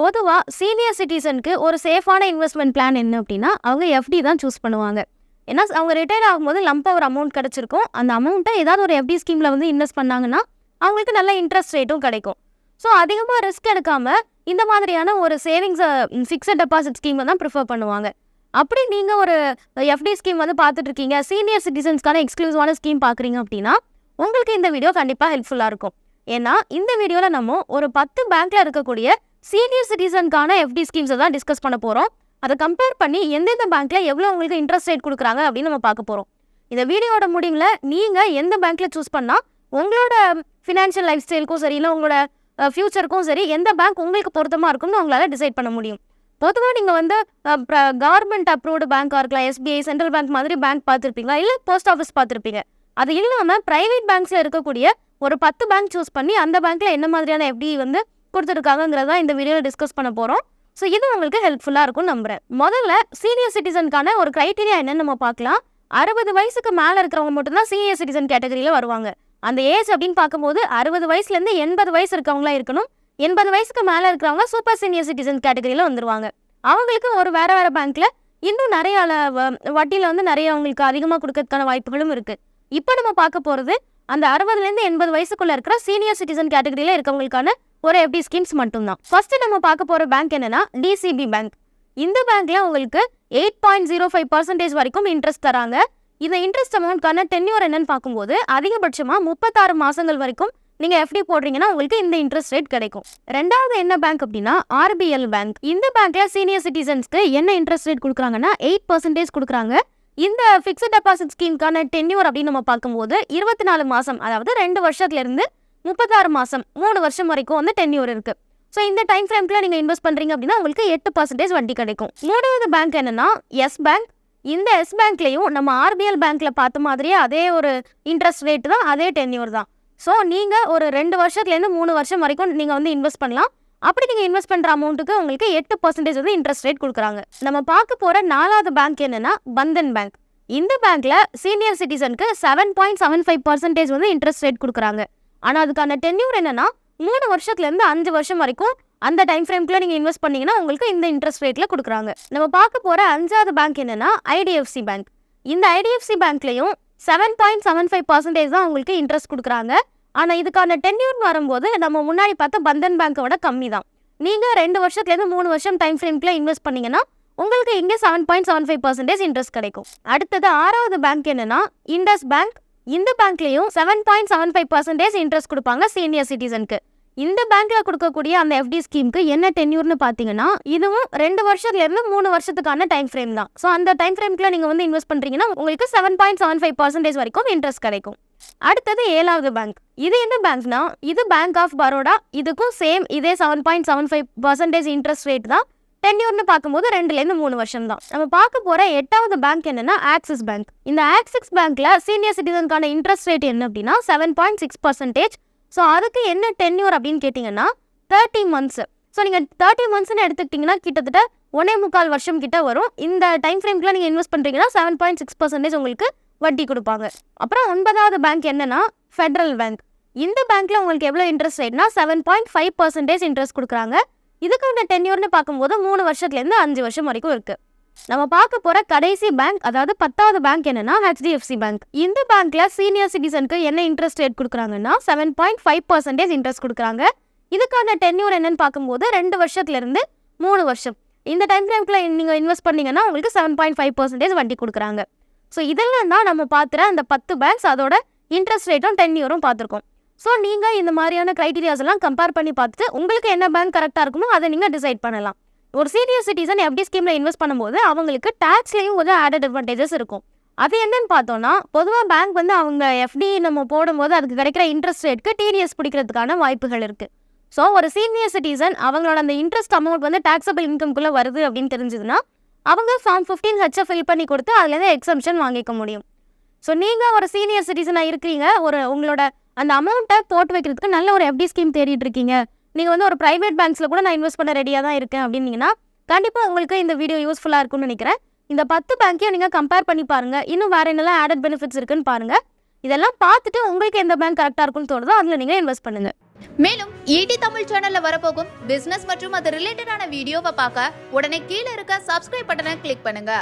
பொதுவாக சீனியர் சிட்டிசனுக்கு ஒரு சேஃபான இன்வெஸ்ட்மெண்ட் பிளான் என்ன அப்படின்னா அவங்க எஃப்டி தான் சூஸ் பண்ணுவாங்க. ஏன்னா அவங்க ரிட்டையர் ஆகும்போது லம்பாக ஒரு அமௌண்ட் கிடச்சிருக்கும். அந்த அமௌண்ட்டை ஏதாவது ஒரு எஃப்டி ஸ்கீமில் வந்து இன்வெஸ்ட் பண்ணாங்கன்னா அவங்களுக்கு நல்ல இன்ட்ரெஸ்ட் ரேட்டும் கிடைக்கும். ஸோ அதிகமாக ரிஸ்க் எடுக்காமல் இந்த மாதிரியான ஒரு சேவிங்ஸை ஃபிக்ஸட் டெபாசிட் ஸ்கீமை தான் ப்ரிஃபர் பண்ணுவாங்க. அப்படி நீங்கள் ஒரு எஃப்டி ஸ்கீம் வந்து பார்த்துட்ருக்கீங்க சீனியர் சிட்டிசன்ஸ்க்கான எக்ஸ்க்ளூசிவான ஸ்கீம் பார்க்குறீங்க அப்படின்னா உங்களுக்கு இந்த வீடியோ கண்டிப்பாக ஹெல்ப்ஃபுல்லாக இருக்கும். ஏன்னா இந்த வீடியோவில் நம்ம ஒரு பத்து பேங்க்கில் இருக்கக்கூடிய சீனியர் சிட்டிசனுக்கான எஃப்டி ஸ்கீம்ஸை தான் டிஸ்கஸ் பண்ண போகிறோம் அதை கம்பேர் பண்ணி எந்தெந்த பேங்க்கில் எவ்வளோ உங்களுக்கு இன்ட்ரெஸ்ட் ரேட் கொடுக்குறாங்க அப்படின்னு நம்ம பார்க்க போகிறோம் இந்த வீடியோட முடிவில் நீங்கள் எந்த பேங்க்கில் சூஸ் பண்ணால் உங்களோட ஃபினான்ஷியல் லைஃப் ஸ்டைலுக்கும் சரி இல்லை உங்களோட ஃப்யூச்சருக்கும் சரி எந்த பேங்க் உங்களுக்கு பொருத்தமாக இருக்கும்னு உங்களால் டிசைட் பண்ண முடியும். பொதுவாக நீங்கள் வந்து கவர்மெண்ட் அப்ரூவ்டு பேங்க்காக இருக்கலாம் எஸ்பிஐ சென்ட்ரல் பேங்க் மாதிரி பேங்க் பார்த்துருப்பீங்களா இல்லை போஸ்ட் ஆஃபீஸ் பார்த்துருப்பீங்க. அது இல்லாமல் ப்ரைவேட் பேங்க்ஸில் இருக்கக்கூடிய ஒரு பத்து பேங்க் சூஸ் பண்ணி அந்த பேங்க்கில் என்ன மாதிரியான எஃப்டி வந்து கொடுத்துருக்காங்கிறத இந்த வீடியோவில் டிஸ்கஸ் பண்ண போகிறோம் ஸோ இது உங்களுக்கு ஹெல்ப்ஃபுல்லாக இருக்கும் நம்புறேன். முதல்ல சீனியர் சிட்டிசனுக்கான ஒரு க்ரைட்டீரியா என்னன்னு நம்ம பார்க்கலாம். அறுபது வயசுக்கு மேலே இருக்கிறவங்க மட்டும்தான் சீனியர் சிட்டிசன் கேட்டகரியில் வருவாங்க. அந்த ஏஜ் அப்படின்னு பார்க்கும்போது அறுபது வயசுலேருந்து எண்பது வயசு இருக்கவங்களா இருக்கணும். எண்பது வயசுக்கு மேலே இருக்கிறவங்க சூப்பர் சீனியர் சிட்டிசன் கேட்டகரியில் வந்துருவாங்க. அவங்களுக்கு ஒரு வேற வேற பேங்க்ல இன்னும் நிறைய வட்டியில் வ- வந்து நிறைய அவங்களுக்கு அதிகமாக கொடுக்கறதுக்கான வாய்ப்புகளும் இருக்கு. இப்போ நம்ம பார்க்க போறது அந்த அறுபதுலேருந்து எண்பது வயசுக்குள்ள இருக்கிற சீனியர் சிட்டிசன் கேட்டகரியில் இருக்கவங்களுக்கான ஒரு எஃப்டி ஸ்கீம்ஸ் மட்டும்தான். ஃபர்ஸ்ட் நம்ம பார்க்க போற பேங்க் என்னன்னா டிசிபி பேங்க் இந்த பேங்க்ல உங்களுக்கு eight point zero five percentage வரைக்கும் இன்ட்ரெஸ்ட் தராங்க. இந்த இன்ட்ரெஸ்ட் அமௌண்ட்க்கான டென்யூர் என்னன்னு பார்க்கும்போது அதிகபட்சமாக முப்பத்தாறு மாசங்கள் வரைக்கும் நீங்க எஃப்டி போடுறீங்கன்னா உங்களுக்கு இந்த இன்ட்ரெஸ்ட் ரேட் கிடைக்கும். ரெண்டாவது என்ன பேங்க் அப்படின்னா ஆர்பிஎல் பேங்க் இந்த பேங்க்ல சீனியர் சிட்டிசன்ஸ்க்கு என்ன இன்ட்ரெஸ்ட் ரேட் கொடுக்குறாங்கன்னா எயிட் பர்சன்டேஜ் கொடுக்குறாங்க. இந்த ஃபிக்ஸட் டெபாசிட் ஸ்கீம்க்கான டென்யூர் அப்படின்னு நம்ம பார்க்கும்போது இருபத்தி நாலு மாசம் அதாவது ரெண்டு வருஷத்துல இருந்து முப்பத்தாறு மாதம் மூணு வருஷம் வரைக்கும் வந்து டென்யூர் இருக்கு. ஸோ இந்த டைம் ஃப்ரேம்க்குள்ள நீங்க இன்வெஸ்ட் பண்றீங்க அப்படின்னா உங்களுக்கு எட்டு பர்சன்டேஜ் வட்டி கிடைக்கும். மூணாவது பேங்க் என்னன்னா எஸ் பேங்க் இந்த எஸ் பேங்க்லயும் நம்ம ஆர்பிஎல் பேங்க்ல பார்த்த மாதிரியே அதே ஒரு இன்ட்ரெஸ்ட் ரேட் தான் அதே டென்யூர் தான். ஸோ நீங்கள் ஒரு ரெண்டு வருஷத்துலேருந்து மூணு வருஷம் வரைக்கும் நீங்கள் வந்து இன்வெஸ்ட் பண்ணலாம். அப்படி நீங்கள் இன்வெஸ்ட் பண்ணுற அமௌண்ட்டுக்கு உங்களுக்கு எட்டு பர்சன்டேஜ் வந்து இன்ட்ரெஸ்ட் ரேட் கொடுக்குறாங்க. நம்ம பார்க்க போகிற நாலாவது பேங்க் என்னன்னா பந்தன் பேங்க் இந்த பேங்க்ல senior சிட்டிசனுக்கு seven point seven five percentage வந்து இன்ட்ரெஸ்ட் ரேட் கொடுக்குறாங்க. ஆனால் அதுக்கான டென்யூர் என்னன்னா மூணு வருஷத்துலேருந்து அஞ்சு வருஷம் வரைக்கும் அந்த டைம் ஃப்ரேம்குள்ளே நீங்கள் இன்வெஸ்ட் பண்ணீங்கன்னா உங்களுக்கு இந்த இன்ட்ரெஸ்ட் ரேட்டில் கொடுக்குறாங்க. நம்ம பார்க்க போகிற அஞ்சாவது பேங்க் என்னன்னா ஐடிஎஃப்சி பேங்க் இந்த IDFC பேங்க்லேயும் seven point seven five percentage தான் உங்களுக்கு இன்ட்ரெஸ்ட் கொடுக்குறாங்க. ஆனால் இதுக்கான டென்யூர்னு வரும்போது நம்ம முன்னாடி பார்த்த பந்தன் பேங்க்கோட கம்மி தான். நீங்கள் ரெண்டு வருஷத்துலேருந்து மூணு வருஷம் டைம் ஃப்ரேம்குள்ளே இன்வெஸ்ட் பண்ணீங்கன்னா உங்களுக்கு இங்கே seven point seven five percentage interest கிடைக்கும். அடுத்தது ஆறாவது பேங்க் என்னன்னா இண்டஸ் பேங்க் இந்த பேங்க்லேயும் seven point seven five percentage interest கொடுப்பாங்க சீனியர் சிட்டிசனுக்கு இந்த பேங்க்ல கொடுக்கக்கூடிய அந்த எஃப்டி ஸ்கீமுக்கு என்ன டென்யூர்னு பார்த்தீங்கன்னா இதுவும் ரெண்டு வருஷத்துல இருந்து மூணு வருஷத்துக்கான டைம் ஃப்ரேம் தான். ஸோ அந்த டைம் ஃப்ரேம்க்குள்ள நீங்கள் வந்து இன்வெஸ்ட் பண்றீங்கன்னா உங்களுக்கு seven point seven five percentage வரைக்கும் இன்ட்ரெஸ்ட் கிடைக்கும். அடுத்தது ஏழாவது பேங்க் இது என்ன பேங்க்னா இது பேங்க் ஆஃப் பரோடா இதுக்கும் சேம் இதே seven point seven five percentage interest rate தான் டென்யூர்னு பார்க்கும்போது ரெண்டுலேருந்து மூணு வருஷம் தான் நம்ம பார்க்க போகிற எட்டாவது பேங்க் என்னென்னா ஆக்சிஸ் பேங்க் இந்த ஆக்சிஸ் பேங்க்ல சீனியர் சிட்டிசனுக்கான இன்ட்ரெஸ்ட் ரேட் என்ன அப்படின்னா seven point six percentage so அதுக்கு என்ன டென்யூர் அப்படின்னு கேட்டிங்கன்னா தேர்ட்டி மந்த்ஸ் ஸோ நீங்கள் தேர்ட்டி மந்த்ஸ்னு எடுத்துக்கிட்டிங்கன்னா கிட்டத்தட்ட ஒன்னே முக்கால் வருஷம் கிட்ட வரும். இந்த டைம் ஃப்ரேம்க்குள்ள நீங்கள் இன்வெஸ்ட் பண்ணுறீங்கன்னா செவன் பாயிண்ட் சிக்ஸ் பர்சன்டேஜ் உங்களுக்கு வட்டி கொடுப்பாங்க. அப்புறம் ஒன்பதாவது பேங்க் என்னன்னா ஃபெடரல் பேங்க் இந்த பேங்க்ல உங்களுக்கு எவ்வளோ interest ரேட்னா seven point five percentage interest கொடுக்குறாங்க. இதுக்கான டென்யூர்னு பார்க்கும்போது மூணு வருஷத்துலேருந்து அஞ்சு வருஷம் வரைக்கும் இருக்கு. நம்ம பார்க்க போற கடைசி பேங்க் அதாவது பத்தாவது பேங்க் என்னன்னா ஹெச்டிஎஃப்சி பேங்க் இந்த பேங்க்ல சீனியர் சிட்டிசனுக்கு என்ன இன்ட்ரெஸ்ட் ரேட் கொடுக்குறாங்கன்னா seven point five percentage interest கொடுக்குறாங்க. இதுக்கான டென்யூர் என்னன்னு பார்க்கும்போது ரெண்டு வருஷத்துல இருந்து மூணு வருஷம். இந்த டைம் ஃப்ரேம்க்குள்ள நீங்க இன்வெஸ்ட் பண்ணீங்கன்னா உங்களுக்கு செவன் பாயிண்ட் ஃபைவ் பர்சன்டேஜ் வட்டி கொடுக்குறாங்க. ஸோ இதெல்லாம் தான் நம்ம பார்த்துற அந்த பத்து பேங்க்ஸ் அதோட இன்ட்ரெஸ்ட் ரேட்டும் டென்யூரும் பார்த்துருக்கோம். ஸோ நீங்கள் இந்த மாதிரியான க்ரைட்டீரியாஸ் எல்லாம் கம்பேர் பண்ணி பார்த்துட்டு உங்களுக்கு என்ன பேங்க் கரெக்டாக இருக்குமோ அதை நீங்கள் டிசைட் பண்ணலாம். ஒரு சீனியர் சிட்டிசன் எஃப்டி ஸ்கீமில் இன்வெஸ்ட் பண்ணும்போது அவங்களுக்கு டேக்ஸ்லேயும் ஒரு ஆடட் அட்வான்டேஜஸ் இருக்கும். அது என்னன்னு பார்த்தோம்னா பொதுவாக பேங்க் வந்து அவங்க எஃப்டி நம்ம போடும்போது அதுக்கு கிடைக்கிற இன்ட்ரெஸ்ட் ரேட்க்கு டிடிஎஸ் பிடிக்கிறதுக்கான வாய்ப்புகள் இருக்குது ஸோ ஒரு சீனியர் சிட்டிசன் அவங்களோட அந்த இன்ட்ரெஸ்ட் அமௌண்ட் வந்து டேக்ஸபிள் இன்கம்குள்ளே வருது அப்படின்னு தெரிஞ்சதுன்னா அவங்க ஃபார்ம் ஃபிஃப்டீன் ஹெச்சை ஃபில் பண்ணி கொடுத்து அதுலேருந்து எக்ஸம்ஷன் வாங்கிக்க முடியும். ஸோ நீங்கள் ஒரு சீனியர் சிட்டிசனாக இருக்கிறீங்க. ஒரு உங்களோட அந்த அமௌண்ட்டை போட்டு வைக்கிறதுக்கு நல்ல ஒரு எஃப்டி ஸ்கீம் தேடிட்டு இருக்கீங்க. நீங்கள் வந்து ஒரு ப்ரைவேட் பேங்க்ஸில் கூட நான் இன்வெஸ்ட் பண்ண ரெடியாக தான் இருக்கேன் அப்படின்னீங்கன்னா கண்டிப்பாக உங்களுக்கு இந்த வீடியோ யூஸ்ஃபுல்லாக இருக்கும்னு நினைக்கிறேன். இந்த பத்து பேங்க்கையும் நீங்கள் கம்பேர் பண்ணி பாருங்கள் இன்னும் வேறு என்னெல்லாம் ஆடட் பெனிஃபிட்ஸ் இருக்குன்னு பாருங்கள் இதெல்லாம் பார்த்துட்டு உங்களுக்கு எந்த பேங்க் கரெக்டாக இருக்கும்னு தோணுதோ அதில் நீங்கள் இன்வெஸ்ட் பண்ணுங்கள் மேலும் ஈடி தமிழ் சேனல்ல வரப்போகும் பிசினஸ் மற்றும் அது ரிலேட்டடான வீடியோவை பார்க்க உடனே கீழே இருக்க சப்ஸ்கிரைப் பட்டனை கிளிக் பண்ணுங்க.